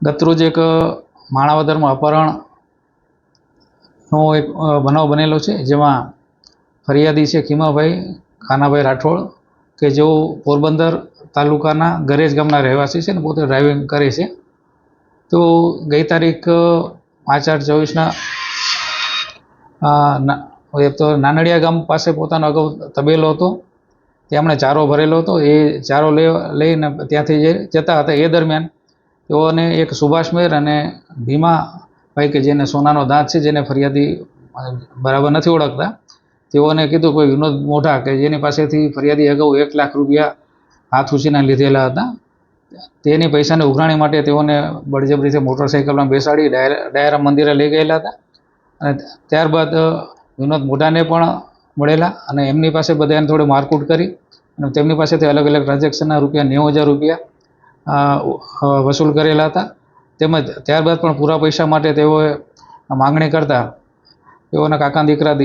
ગતરોજ એક માણાવદરમાં અપહરણનો એક બનાવ બનેલો છે, જેમાં ફરિયાદી છે ખીમાભાઈ, ખાનાભાઈ રાઠોડ, કે જેઓ પોરબંદર તાલુકાના ગરેજ ગામના રહેવાસી છે ને પોતે ડ્રાઇવિંગ કરે છે. તો ગઈ તારીખ પાંચ આઠ ચોવીસના એક તો નાનડિયા ગામ પાસે પોતાનો અગાઉ તબેલો હતો તેમણે ચારો ભરેલો હતો, એ ચારો લઈ લઈને ત્યાંથી જે જતા હતા, એ દરમિયાન તેઓને એક સુભાષ મેર અને ભીમાભાઈ કે જેને સોનાનો દાંત છે, જેને ફરિયાદી બરાબર નથી ઓળખતા, તેઓને કીધું કોઈ વિનોદ મોઢા કે જેની પાસેથી ફરિયાદી અગાઉ એક લાખ રૂપિયા હાથ ઉછીના લીધેલા હતા. તેની પૈસાની ઉઘરાણી માટે તેઓને બળજબરીથી મોટરસાઇકલમાં બેસાડી ડાયરા મંદિરે લઈ ગયેલા હતા. અને ત્યારબાદ વિનોદ મોઢાને પણ મળેલા અને એમની પાસે બધાને થોડી મારકૂટ કરી અને તેમની પાસેથી અલગ અલગ ટ્રાન્ઝેક્શનના રૂપિયા નેવું હજાર રૂપિયા વસૂલ કરેલા હતા. તેમજ ત્યારબાદ પણ પૂરા પૈસા માટે તેઓએ માગણી કરતા તેઓના કાકા દીકરા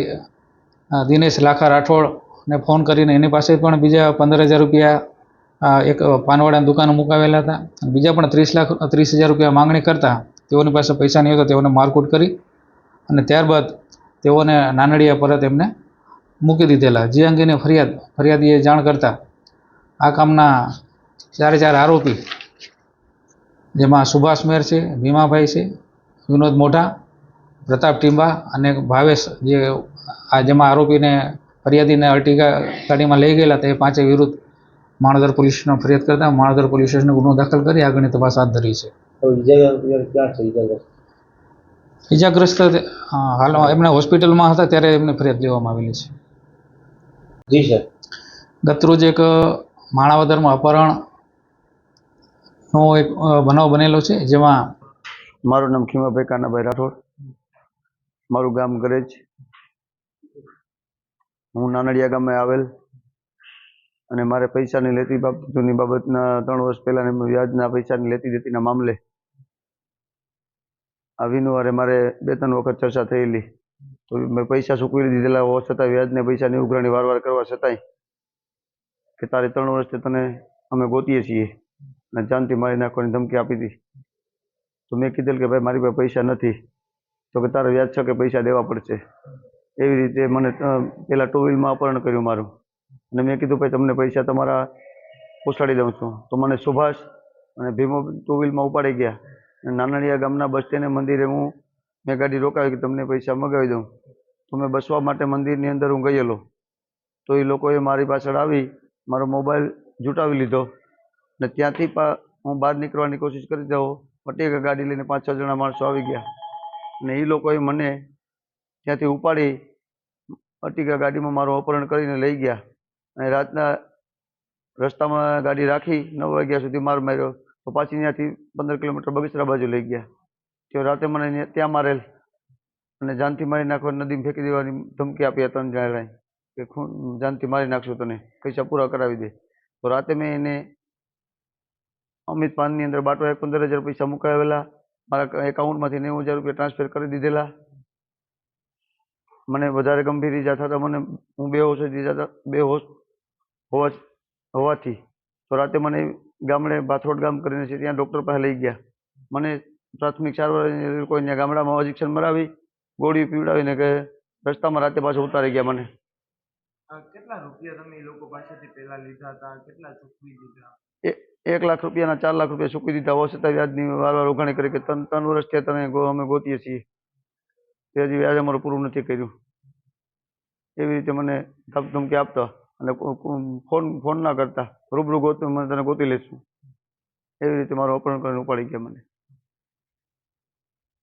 દિનેશ લાખા રાઠોડને ફોન કરીને એની પાસે પણ બીજા પંદર હજાર રૂપિયા એક પાનવાડાની દુકાને મુકાવેલા હતા. બીજા પણ ત્રીસ લાખ, ત્રીસ હજાર રૂપિયા માંગણી કરતા તેઓની પાસે પૈસા નહીં હતા, તેઓને મારકૂટ કરી અને ત્યારબાદ તેઓને નાનડિયા પરત એમને મૂકી દીધેલા. જે અંગેની ફરિયાદ, ફરિયાદીએ જાણ કરતા આ કામના ચારે ચાર આરોપી. જેમાં સુભાષ મેર છે ભીમાભાઈ છે વિનોદ મોઢા પ્રતાપ ટીંબા અને ભાવેશ જે આ જેમાં આરોપીને ફરિયાદીને અર્ટિગા ગાડીમાં લઈ ગયેલા તે પાંચે વિરુદ્ધ માણદર પોલીસનો ફરિયાદ કરતા માણદર પોલીસ સ્ટેશને ગુનો દાખલ કરી આગળની તપાસ હાથ ધરી છે. ઇજાગ્રસ્ત હાલમાં એમને હોસ્પિટલમાં હતા ત્યારે એમને ફરિયાદ લેવામાં આવેલી છે. જી સર. ગતરોજ એક માણાવદરમાં અપહરણનો એક બનાવ બનેલો છે, જેમાં મારું નામ ખીમાભાઈ કાનાભાઈ રાઠોડ. મારું ગામ ગરેજ. હું નાનડિયા ગામે આવેલ અને મારે પૈસાની લેતી બાબતોની બાબતના ત્રણ વર્ષ પહેલાં વ્યાજના પૈસાની લેતી દેતીના મામલે આ વિનુવારે મારે બે ત્રણ વખત ચર્ચા થયેલી. તો મેં પૈસા ચૂકવી દીધેલા હોવા છતાં વ્યાજને પૈસાની ઉઘરાણી વારવાર કરવા છતાંય કે તારે ત્રણ વર્ષથી તને અમે ગોતીએ છીએ. અને જાનથી મારી નાખવાની ધમકી આપી હતી તો મેં કીધેલ કે ભાઈ, મારી પાસે પૈસા નથી. તો કે તારે વ્યાજ છે કે પૈસા દેવા પડશે? એવી રીતે મને પહેલાં ટુ વ્હીલમાં અપહરણ કર્યું મારું. અને મેં કીધું, ભાઈ, તમને પૈસા તમારા પહોંચાડી દઉં છું. તો મને સુભાષ અને ભીમો ટુ વ્હીલમાં ઉપાડી ગયા. અને નાનડિયા ગામના બસ સ્ટેન્ડ મંદિરે હું, મેં ગાડી રોકાવી કે તમને પૈસા મગાવી દઉં. તો મેં બસવા માટે મંદિરની અંદર હું ગયેલો. તો એ લોકોએ મારી પાછળ આવી મારો મોબાઈલ જૂટાવી લીધો ને ત્યાંથી હું બહાર નીકળવાની કોશિશ કરી દઉં પટેકા ગાડી લઈને પાંચ છ જણા માણસો આવી ગયા અને એ લોકોએ મને ત્યાંથી ઉપાડી અટીકા ગાડીમાં મારું અપહરણ કરીને લઈ ગયા અને રાતના રસ્તામાં ગાડી રાખી નવ વાગ્યા સુધી માર માર્યો તો પાછી ત્યાંથી પંદર કિલોમીટર બગીચરા બાજુ લઈ ગયા. તો રાતે મને ત્યાં મારેલ અને જાનથી મારી નાખવા નદીમાં ફેંકી દેવાની ધમકી આપી ત્રણ જણાએ. કે ખૂન, જાનથી મારી નાખશું તને, પૈસા પૂરા કરાવી દે. તો રાતે મેં એને અમિત પાનની અંદર બાટો એક પંદર હજાર પૈસા મુકાવેલા, મારા એકાઉન્ટમાંથી નેવું હજાર રૂપિયા ટ્રાન્સફર કરી દીધેલા. મને વધારે ગંભીર ઈજા થતા મને, હું બે હોશ ઈજા બે હોશ હોવા હોવાથી, તો રાતે મને ગામડે ભાથરોડ ગામ કરીને છે, ત્યાં ડૉક્ટર પાસે લઈ ગયા. મને પ્રાથમિક સારવાર કોઈને ગામડામાં ઇન્જેક્શન મરાવી ગોળી પીવડાવીને કે રસ્તામાં રાતે પાછો ઉતારી ગયા મને. કેટલા રૂપિયા તમે એ લોકો પાસેથી પહેલા લીધા હતા? કેટલા ચૂકવી દીધા? એક લાખ રૂપિયાના ચાર લાખ રૂપિયા ચૂકવી દીધા. હોવા છતાં વ્યાજની વાર વાર ઉઘાણી કરી કે ત્રણ ત્રણ વર્ષ થયા ગો- અમે ગોતીએ છીએ. તે હજી વ્યાજ અમારું પૂરું નથી કર્યું. એવી રીતે મને ધમ- ધમકી આપતા અને ફોન ફોન ના કરતા. રૂબરૂ ગોતું મને તને ગોતી લઈશું. એવી રીતે મારું અપહરણ કરીને ઉપાડી ગયા મને.